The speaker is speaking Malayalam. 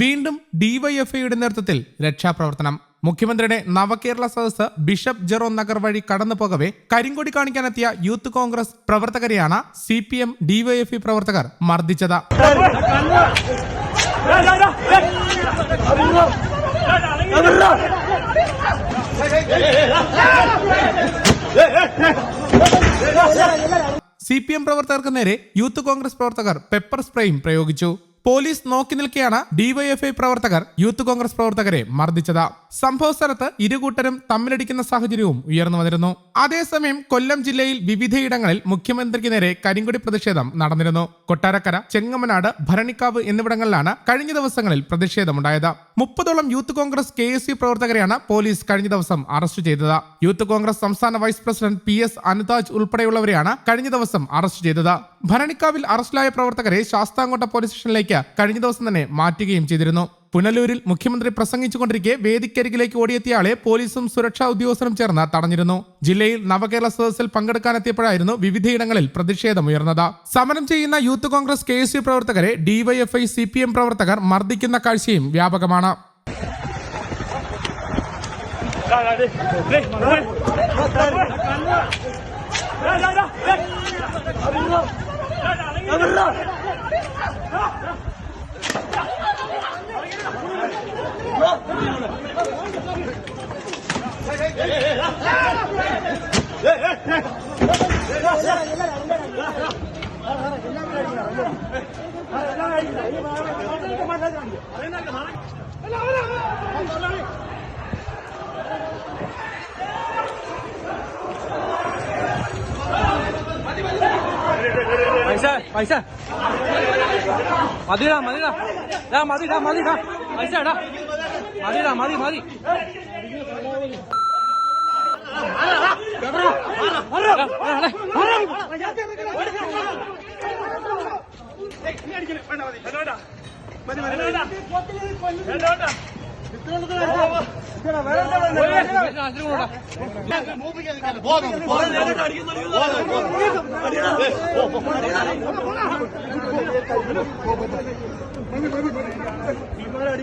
വീണ്ടും ഡിവൈഎഫ്ഐയുടെ നേതൃത്വത്തിൽ രക്ഷാപ്രവർത്തനം. മുഖ്യമന്ത്രിയുടെ നവകേരള സദസ് ബിഷപ്പ് ജെറോ നഗർ വഴി കടന്നു പോകവെ കരിങ്കൊടി കാണിക്കാനെത്തിയ യൂത്ത് കോൺഗ്രസ് പ്രവർത്തകരെയാണ് സി പി എം ഡിവൈഎഫ്ഐ പ്രവർത്തകർ മർദ്ദിച്ചത്. സി പി എം പ്രവർത്തകർക്ക് നേരെ യൂത്ത് കോൺഗ്രസ് പ്രവർത്തകർ പെപ്പർ സ്പ്രേയും പ്രയോഗിച്ചു. പോലീസ് നോക്കി നിൽക്കെയാണ് ഡിവൈഎഫ്ഐ പ്രവർത്തകർ യൂത്ത് കോൺഗ്രസ് പ്രവർത്തകരെ മർദ്ദിച്ചത്. സംഭവ സ്ഥലത്ത് ഇരുകൂട്ടരും തമ്മിലടിക്കുന്ന സാഹചര്യവും ഉയർന്നു വന്നിരുന്നു. അതേസമയം കൊല്ലം ജില്ലയിൽ വിവിധയിടങ്ങളിൽ മുഖ്യമന്ത്രിക്ക് നേരെ കരിങ്കൊടി പ്രതിഷേധം നടന്നിരുന്നു. കൊട്ടാരക്കര ചെങ്ങമനാട് ഭരണിക്കാവ് എന്നിവിടങ്ങളിലാണ് കഴിഞ്ഞ ദിവസങ്ങളിൽ പ്രതിഷേധമുണ്ടായത്. മുപ്പതോളം youth Congress K S U പ്രവർത്തകരെയാണ് police കഴിഞ്ഞ ദിവസം അറസ്റ്റ് ചെയ്തത്. യൂത്ത് കോൺഗ്രസ് സംസ്ഥാന vice president P S Anuthaj ഉൾപ്പെടെയുള്ളവരെയാണ് കഴിഞ്ഞ ദിവസം അറസ്റ്റ് ചെയ്തത്. ഭരണിക്കാവിൽ അറസ്റ്റിലായ പ്രവർത്തകരെ ശാസ്താംകോട്ട പോലീസ് സ്റ്റേഷനിലേക്ക് കഴിഞ്ഞ ദിവസം തന്നെ മാറ്റുകയും ചെയ്തിരുന്നു. പുനലൂരിൽ മുഖ്യമന്ത്രി പ്രസംഗിച്ചുകൊണ്ടിരിക്കെ വേദിക്കരികിലേക്ക് ഓടിയെത്തിയ ആളെ പോലീസും സുരക്ഷാ ഉദ്യോഗസ്ഥരും ചേർന്ന് തടഞ്ഞിരുന്നു. ജില്ലയിൽ നവകേരള സദസ്സിൽ പങ്കെടുക്കാനെത്തിയപ്പോഴായിരുന്നു വിവിധയിടങ്ങളിൽ പ്രതിഷേധമുയർന്നത്. സമരം ചെയ്യുന്ന youth Congress K S U പ്രവർത്തകരെ ഡിവൈഎഫ്ഐ സി പി എം പ്രവർത്തകർ മർദ്ദിക്കുന്ന കാഴ്ചയും വ്യാപകമാണ്. പൈസ പൈസ മതിടാ മതിടാ ഡാ മതിടാ മതിടാ പൈസ ഇടാ മതിടാ മതി മതി.